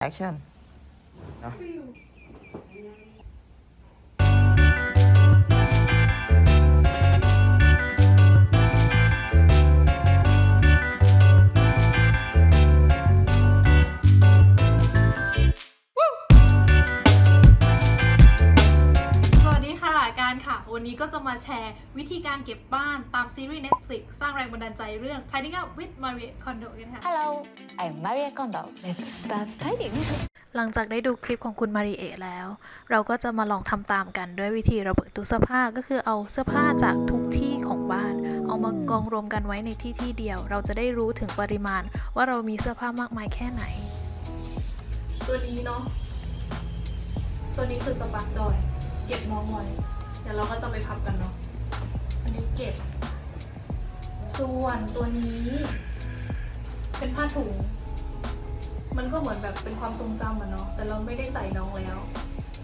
แอคชั่นเนาะ การค่ะ วันนี้ก็จะมาแชร์วิธีการเก็บบ้านตามซีรีส์ Netflix สร้างแรงบันดาลใจเรื่อง Tidying Up with Marie Kondo กันค่ะ Hello, I'm Maria Kondo. Let's start tidying. หลังจากได้ดูคลิปของคุณมาริเอะแล้ว เราก็จะมาลองทำตามกันด้วยวิธีระเบิดตู้เสื้อผ้าก็คือเอาเสื้อผ้าจากทุกที่ของบ้าน เอามากองรวมกันไว้ในที่ที่เดียว เราจะได้รู้ถึงปริมาณ ว่าเรามีเสื้อผ้ามากมายแค่ไหน ตัวนี้เนาะตัวนี้คือสปาร์กจอย เก็บน้องไว้ เดี๋ยวเราก็จะไปพับกันเนาะ อันนี้เก็บ ส่วนตัวนี้ เป็นผ้าถุง มันก็เหมือนแบบเป็นความทรงจำอะเนาะ แต่เราไม่ได้ใส่น้องแล้ว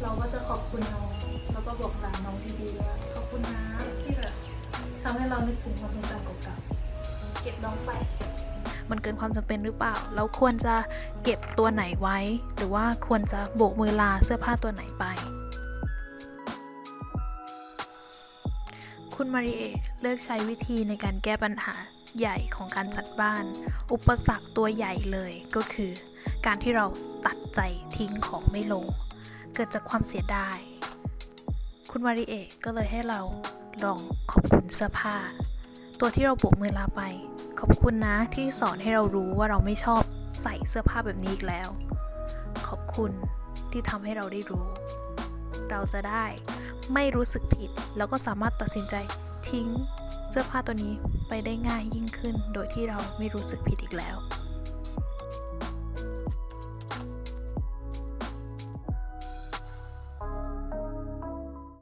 เราก็จะขอบคุณน้อง แล้วก็บอกลาน้องดีๆว่าขอบคุณนะที่แบบทำให้เรานึกถึงความทรงจำเก่าๆ เก็บน้องไปมันเกินความจำเป็นหรือเปล่า เราควรจะเก็บตัวไหนไว้ หรือว่าควรจะโบกมือลาเสื้อผ้าตัวไหนไป คุณมาริเอเลือกใช้วิธีในการแก้ปัญหาใหญ่ของการจัดบ้าน อุปสรรคตัวใหญ่เลยก็คือ การที่เราตัดใจทิ้งของไม่ลง เกิดจากความเสียดาย คุณมาริเอก็เลยให้เราลองขอบคุณเสื้อผ้า ตัวที่เราโบกมือลาไป ขอบคุณนะที่สอนให้เรารู้ว่าเราไม่ชอบใส่เสื้อผ้าแบบนี้อีกแล้ว ขอบคุณที่ทำให้เราได้รู้ เราจะได้ ไม่รู้สึกผิด แล้วก็สามารถตัดสินใจทิ้งเสื้อผ้าตัวนี้ไปได้ง่ายยิ่งขึ้น โดยที่เราไม่รู้สึกผิดอีกแล้ว